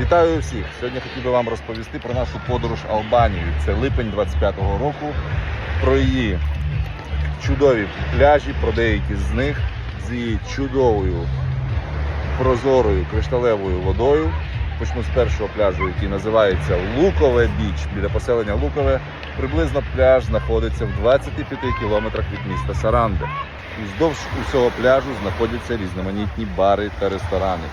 Вітаю всіх! Сьогодні хотів би вам розповісти про нашу подорож Албанією. Це липень 25-го року. Про її чудові пляжі, про деякі з них, з її чудовою прозорою кришталевою водою. Почну з першого пляжу, який називається Лукове Біч. Біля поселення Лукове. Приблизно пляж знаходиться в 25 кілометрах від міста Саранде. Уздовж усього пляжу знаходяться різноманітні бари та ресторани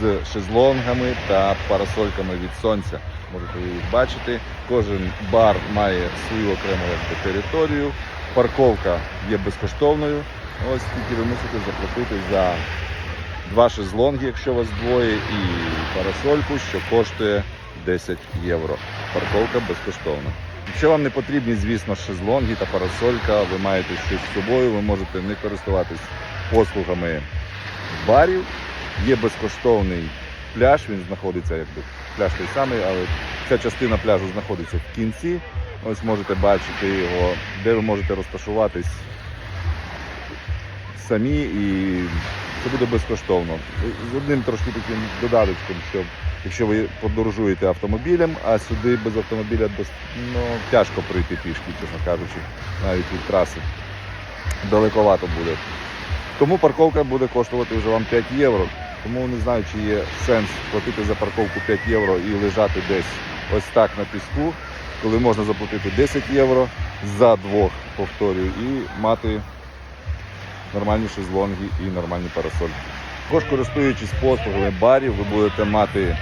з шезлонгами та парасольками від сонця. Можете ви бачити. Кожен бар має свою окрему територію. Парковка є безкоштовною. Ось тільки ви мусите заплатити за два шезлонги, якщо вас двоє, і парасольку, що коштує 10 євро. Парковка безкоштовна. Якщо вам не потрібні, звісно, шезлонги та парасолька, ви маєте щось з собою, ви можете не користуватись послугами барів. Є безкоштовний пляж, він знаходиться якби пляж той самий, але ця частина пляжу знаходиться в кінці. Ось можете бачити його, де ви можете розташуватись самі і це буде безкоштовно. З одним трошки таким додатком, що якщо ви подорожуєте автомобілем, а сюди без автомобіля ну, тяжко прийти пішки, чесно кажучи, навіть від траси. Далековато буде. Тому парковка буде коштувати вже вам 5 євро. Тому не знаю, чи є сенс платити за парковку 5 євро і лежати десь ось так на піску, коли можна заплатити 10 євро за двох, повторюю, і мати нормальні шезлонги і нормальні парасольки. Також користуючись послугами барів, ви будете мати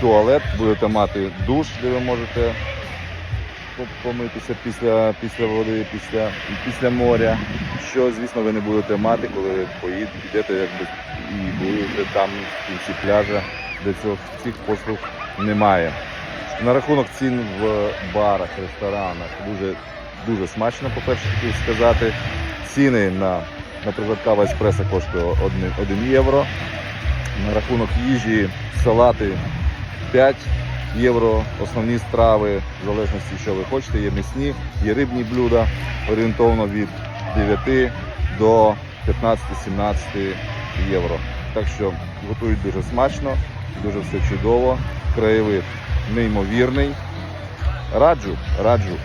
туалет, будете мати душ, де ви можете помитися після, після води, після, після моря. Що, звісно, ви не будете мати, коли поїдете, підете якби, і будете там в кінці пляжа, де цього, цих послуг немає. На рахунок цін в барах, ресторанах дуже, дуже смачно, по-перше, хотів сказати. Ціни на, наприклад, кава еспресо коштує 1, 1 євро. На рахунок їжі салати 5 євро, основні страви, в залежності, що ви хочете, є м'ясні, є рибні блюда, орієнтовно від 9 до 15-17 євро. Так що готують дуже смачно, дуже все чудово, краєвид неймовірний. Раджу, раджу.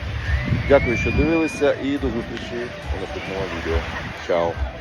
Дякую, що дивилися і до зустрічі у наступному відео. Чао!